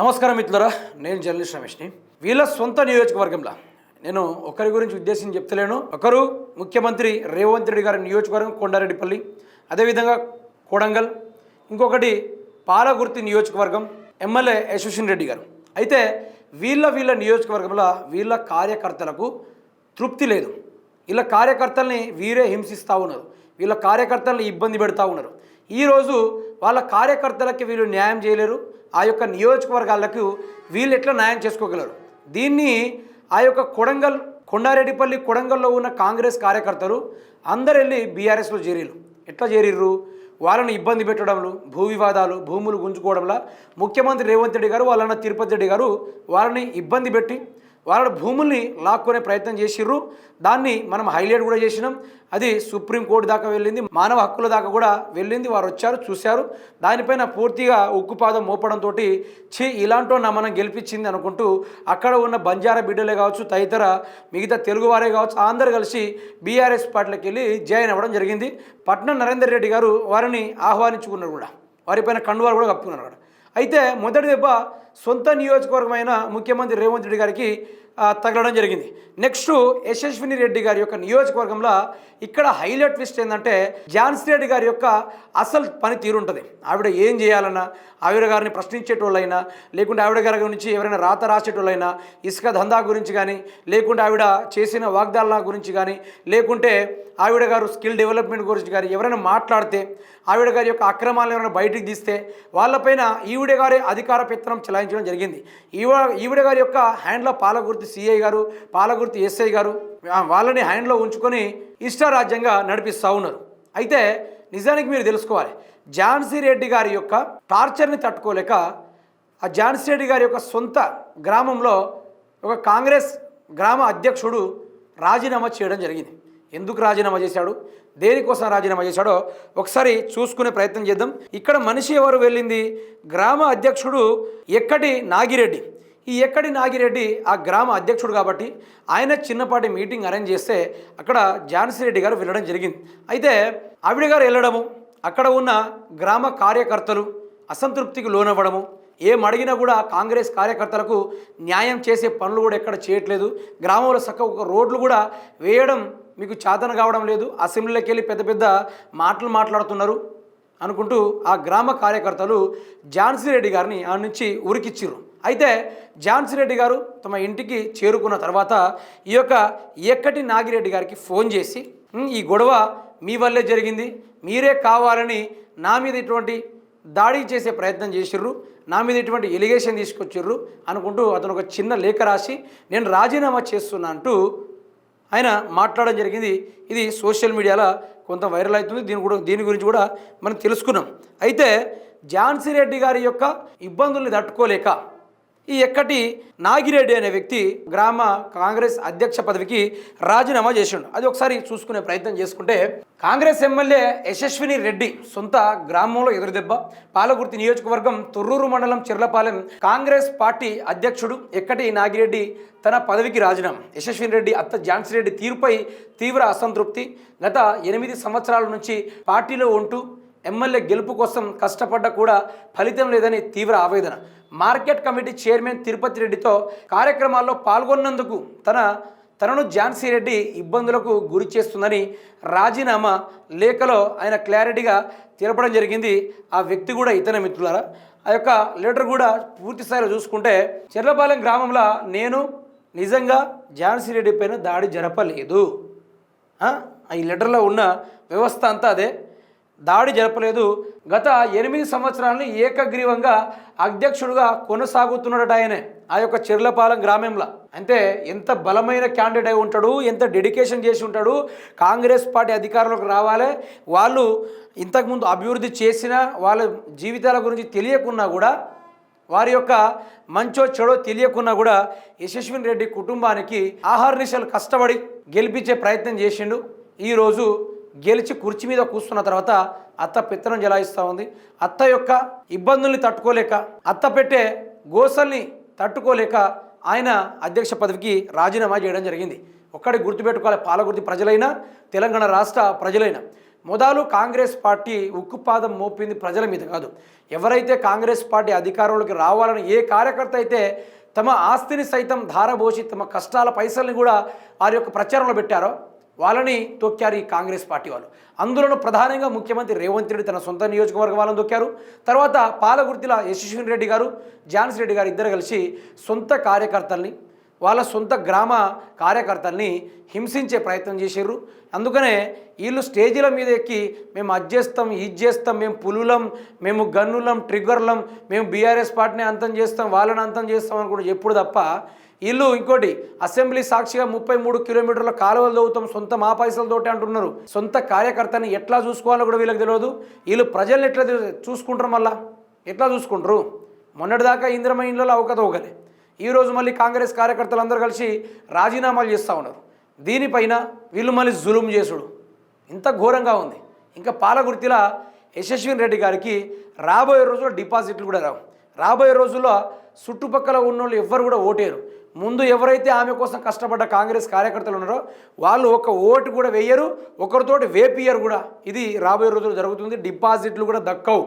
నమస్కారం మిత్రులరా నేను జర్నలిస్ట్ రమేష్ని. వీళ్ళ సొంత నియోజకవర్గంలో. నేను ఒకరి గురించి ఉద్దేశించి చెప్తలేను. ఒకరు ముఖ్యమంత్రి రేవంత్ రెడ్డి గారి నియోజకవర్గం కొండారెడ్డిపల్లి అదేవిధంగా కొడంగల్ ఇంకొకటి పాలగుర్తి నియోజకవర్గం ఎమ్మెల్యే యశస్విన్ రెడ్డి గారు. అయితే వీళ్ళ వీళ్ళ నియోజకవర్గంలో వీళ్ళ కార్యకర్తలకు తృప్తి లేదు. వీళ్ళ కార్యకర్తల్ని వీరే హింసిస్తూ ఉన్నారు. వీళ్ళ కార్యకర్తల్ని ఇబ్బంది పెడతా ఉన్నారు. ఈరోజు వాళ్ళ కార్యకర్తలకి వీళ్ళు న్యాయం చేయలేరు ఆ యొక్క నియోజకవర్గాలకు వీళ్ళు ఎట్లా న్యాయం చేసుకోగలరు? దీన్ని ఆ యొక్క కొడంగల్ కొండారెడ్డిపల్లి కొడంగల్లో ఉన్న కాంగ్రెస్ కార్యకర్తలు అందరు వెళ్ళి బీఆర్ఎస్లో చేరిరు ఎట్లా చేరిర్రు? వాళ్ళని ఇబ్బంది పెట్టడంలో భూ వివాదాలు భూములు గుంజుకోవడంలో ముఖ్యమంత్రి రేవంత్ రెడ్డి గారు వాళ్ళన్న తిరుపతి రెడ్డి గారు వాళ్ళని ఇబ్బంది పెట్టి వాళ్ళ భూముల్ని లాక్కునే ప్రయత్నం చేసిర్రు. దాన్ని మనం హైలైట్ కూడా చేసినాం. అది సుప్రీంకోర్టు దాకా వెళ్ళింది. మానవ హక్కుల దాకా కూడా వెళ్ళింది. వారు వచ్చారు చూశారు. దానిపైన పూర్తిగా ఉక్కుపాదం మోపడంతో ఛీ ఇలాంటో నా మనం గెలిపించింది అనుకుంటూ అక్కడ ఉన్న బంజారా బిడ్డలే కావచ్చు తదితర మిగతా తెలుగు వారే కావచ్చు అందరు కలిసి బీఆర్ఎస్ పార్టీలోకి వెళ్ళి జాయిన్ అవ్వడం జరిగింది. పట్నం నరేందర్ రెడ్డి గారు వారిని ఆహ్వానించుకున్నారు కూడా. వారిపైన కండువాలు కూడా కప్పుకున్నారు కూడా అయితే మొదటి దెబ్బ సొంత నియోజకవర్గమైన ముఖ్యమంత్రి రేవంత్ రెడ్డి గారికి తగలడం జరిగింది. నెక్స్ట్ యశస్విని రెడ్డి గారి యొక్క నియోజకవర్గంలో ఇక్కడ హైలైట్ ట్విస్ట్ ఏంటంటే ఝాన్సీ రెడ్డి గారి యొక్క అసలు పని తీరుంటుంది ఆవిడ ఏం చేయాలన్నా ఆవిడ గారిని ప్రశ్నించేటోళ్ళైనా లేకుంటే ఆవిడ గారి గురించి ఎవరైనా రాత రాసేటోళ్ళైనా ఇసుక దందా గురించి కానీ లేకుంటే ఆవిడ చేసిన వాగ్దానాల గురించి కానీ లేకుంటే ఆవిడ గారు స్కిల్ డెవలప్మెంట్ గురించి కానీ ఎవరైనా మాట్లాడితే ఆవిడ గారి యొక్క అక్రమాలను ఎవరైనా బయటికి తీస్తే వాళ్ళపైన ఈవిడ గారి అధికార పెత్తనం చెలాయించడం జరిగింది. ఈవ ఈవిడ గారి యొక్క హ్యాండ్లో పాలకుర్తి సిఐ గారు పాలగుర్తి ఎస్ఐ గారు వాళ్ళని హ్యాండ్లో ఉంచుకొని ఇష్టారాజ్యంగా నడిపిస్తూ ఉన్నారు. అయితే నిజానికి మీరు తెలుసుకోవాలి ఝాన్సీ రెడ్డి గారి యొక్క టార్చర్ని తట్టుకోలేక ఆ ఝాన్సీ రెడ్డి గారి యొక్క సొంత గ్రామంలో ఒక కాంగ్రెస్ గ్రామ అధ్యక్షుడు రాజీనామా చేయడం జరిగింది. ఎందుకు రాజీనామా చేశాడు? దేనికోసం రాజీనామా చేశాడో ఒకసారి చూసుకునే ప్రయత్నం చేద్దాం. ఇక్కడ మనిషి ఎవరు వెళ్ళింది? గ్రామ అధ్యక్షుడు ఎక్కడి నాగిరెడ్డి. ఈ ఎక్కడి నాగిరెడ్డి ఆ గ్రామ అధ్యక్షుడు కాబట్టి ఆయన చిన్నపాటి మీటింగ్ అరేంజ్ చేస్తే అక్కడ ఝాన్సీ రెడ్డి గారు వెళ్ళడం జరిగింది. అయితే ఆవిడ గారు వెళ్ళడము అక్కడ ఉన్న గ్రామ కార్యకర్తలు అసంతృప్తికి లోనవ్వడము ఏం అడిగినా కూడా కాంగ్రెస్ కార్యకర్తలకు న్యాయం చేసే పనులు కూడా ఎక్కడ చేయట్లేదు. గ్రామంలో చక్క ఒక రోడ్లు కూడా వేయడం మీకు చాతన కావడం లేదు. అసెంబ్లీలోకి వెళ్ళి పెద్ద పెద్ద మాటలు మాట్లాడుతున్నారు. అనుకుంటూ ఆ గ్రామ కార్యకర్తలు ఝాన్సీ రెడ్డి గారిని ఆ నుంచి ఉరికిచ్చిర్రు. అయితే ఝాన్సీ రెడ్డి గారు తమ ఇంటికి చేరుకున్న తర్వాత ఈ యొక్క ఎక్కటి నాగిరెడ్డి గారికి ఫోన్ చేసి ఈ గొడవ మీ వల్లే జరిగింది మీరే కావాలని నా మీద ఇటువంటి దాడి చేసే ప్రయత్నం చేసిర్రు నా మీద ఇటువంటి ఎలిగేషన్ తీసుకొచ్చిర్రు అనుకుంటూ అతను ఒక చిన్న లేఖ రాసి నేను రాజీనామా చేస్తున్నా అంటూ ఆయన మాట్లాడడం జరిగింది. ఇది సోషల్ మీడియాలో కొంత వైరల్ అవుతుంది. దీని కూడా దీని గురించి కూడా మనం తెలుసుకున్నాం. అయితే ఝాన్సీ రెడ్డి గారి యొక్క ఇబ్బందుల్ని తట్టుకోలేక ఈ ఎక్కటి నాగిరెడ్డి అనే వ్యక్తి గ్రామ కాంగ్రెస్ అధ్యక్ష పదవికి రాజీనామా చేసిండు. అది ఒకసారి చూసుకునే ప్రయత్నం చేసుకుంటే కాంగ్రెస్ ఎమ్మెల్యే యశస్విని రెడ్డి సొంత గ్రామంలో ఎదురుదెబ్బ. పాలకుర్తి నియోజకవర్గం తొర్రూరు మండలం చిర్లపాలెం కాంగ్రెస్ పార్టీ అధ్యక్షుడు ఎక్కటి నాగిరెడ్డి తన పదవికి రాజీనామా. యశస్విని రెడ్డి అత్త ఝాన్సీ రెడ్డి తీరుపై తీవ్ర అసంతృప్తి. గత ఎనిమిది సంవత్సరాల నుంచి పార్టీలో ఉంటూ ఎమ్మెల్యే గెలుపు కోసం కష్టపడ్డ కూడా ఫలితం లేదని తీవ్ర ఆవేదన. మార్కెట్ కమిటీ చైర్మన్ తిరుపతి రెడ్డితో కార్యక్రమాల్లో పాల్గొన్నందుకు తన తనను ఝాన్సీ రెడ్డి ఇబ్బందులకు గురి చేస్తుందని రాజీనామా లేఖలో ఆయన క్లారిటీగా తెలపడం జరిగింది. ఆ వ్యక్తి కూడా ఇతర మిత్రులారా. ఆ యొక్క లెటర్ కూడా పూర్తి స్థాయిలో చూసుకుంటే చెర్లపాలెం గ్రామంలో నేను నిజంగా ఝాన్సీ రెడ్డి పైన దాడి జరపలేదు. ఆ, ఈ లెటర్లో ఉన్న వ్యవస్థ అంతా అదే. దాడి జరపలేదు. గత ఎనిమిది సంవత్సరాలని ఏకగ్రీవంగా అధ్యక్షుడుగా కొనసాగుతున్నాడట ఆయనే. ఆ యొక్క చెర్లపాలెం గ్రామంలో. అంటే ఎంత బలమైన క్యాండిడేట్ అయి ఉంటాడు ఎంత డెడికేషన్ చేసి ఉంటాడు కాంగ్రెస్ పార్టీ అధికారంలోకి రావాలి. వాళ్ళు ఇంతకుముందు అభివృద్ధి చేసిన వాళ్ళ జీవితాల గురించి తెలియకున్నా కూడా వారి యొక్క మంచో చెడో తెలియకున్నా కూడా యశస్విన్ రెడ్డి కుటుంబానికి ఆహార నిశలు కష్టపడి గెలిపించే ప్రయత్నం చేసిండు. ఈరోజు గెలిచి కుర్చీ మీద కూర్చున్న తర్వాత అత్త పెత్తనం జలాయిస్తూ ఉంది. అత్త యొక్క ఇబ్బందుల్ని తట్టుకోలేక అత్త పెట్టే గోసల్ని తట్టుకోలేక ఆయన అధ్యక్ష పదవికి రాజీనామా చేయడం జరిగింది. ఒక్కడి గుర్తుపెట్టుకోవాలి పాలగుర్తి ప్రజలైనా తెలంగాణ రాష్ట్ర ప్రజలైనా. మొదలు కాంగ్రెస్ పార్టీ ఉక్కుపాదం మోపింది ప్రజల మీద కాదు. ఎవరైతే కాంగ్రెస్ పార్టీ అధికారంలోకి రావాలని ఏ కార్యకర్త అయితే తమ ఆస్తిని సైతం ధారబోసి తమ కష్టాల పైసల్ని కూడా వారి యొక్క ప్రచారంలో పెట్టారో వాళ్ళని తొక్కారు ఈ కాంగ్రెస్ పార్టీ వాళ్ళు. అందులోనూ ప్రధానంగా ముఖ్యమంత్రి రేవంత్ రెడ్డి తన సొంత నియోజకవర్గం వాళ్ళని తొక్కారు. తర్వాత పాలగుర్తిల యశస్విని రెడ్డి గారు ఝాన్సీ రెడ్డి గారు ఇద్దరు కలిసి సొంత కార్యకర్తల్ని వాళ్ళ సొంత గ్రామ కార్యకర్తల్ని హింసించే ప్రయత్నం చేసారు అందుకనే వీళ్ళు స్టేజీల మీద ఎక్కి మేము అది చేస్తాం ఇది చేస్తాం మేము పులులం మేము గన్నులం ట్రిగ్గర్లం మేము బీఆర్ఎస్ పార్టీని అంతం చేస్తాం వాళ్ళని అంతం చేస్తాం అని కూడా ఎప్పుడు తప్ప వీళ్ళు ఇంకోటి అసెంబ్లీ సాక్షిగా ముప్పై మూడు కిలోమీటర్ల కాలువలు దవ్వుతాం సొంత మా పైసలతోటి అంటున్నారు. సొంత కార్యకర్తని ఎట్లా చూసుకోవాలో కూడా వీళ్ళకి తెలియదు. వీళ్ళు ప్రజల్ని ఎట్లా చూసుకుంటారు మళ్ళా? ఎట్లా చూసుకుంటారు? మొన్నటిదాకా ఇంద్రమ ఇండ్లలో అవకతవకలే. ఈరోజు మళ్ళీ కాంగ్రెస్ కార్యకర్తలు అందరూ కలిసి రాజీనామాలు చేస్తూ ఉన్నారు. దీనిపైన వీళ్ళు మళ్ళీ జులుం చేసుడు. ఇంత ఘోరంగా ఉంది. ఇంకా పాలగుర్తిల యశస్విని రెడ్డి గారికి రాబోయే రోజుల్లో డిపాజిట్లు కూడా రావు. రాబోయే రోజుల్లో చుట్టుపక్కల ఉన్నోళ్ళు ఎవ్వరు కూడా ఓటేరు ముందు ఎవరైతే ఆమె కోసం కష్టపడ్డ కాంగ్రెస్ కార్యకర్తలు ఉన్నారో వాళ్ళు ఒక ఓటు కూడా వేయరు ఒకరితోటి వేపియరు కూడా. ఇది రాబోయే రోజుల్లో జరుగుతుంది. డిపాజిట్లు కూడా దక్కవు.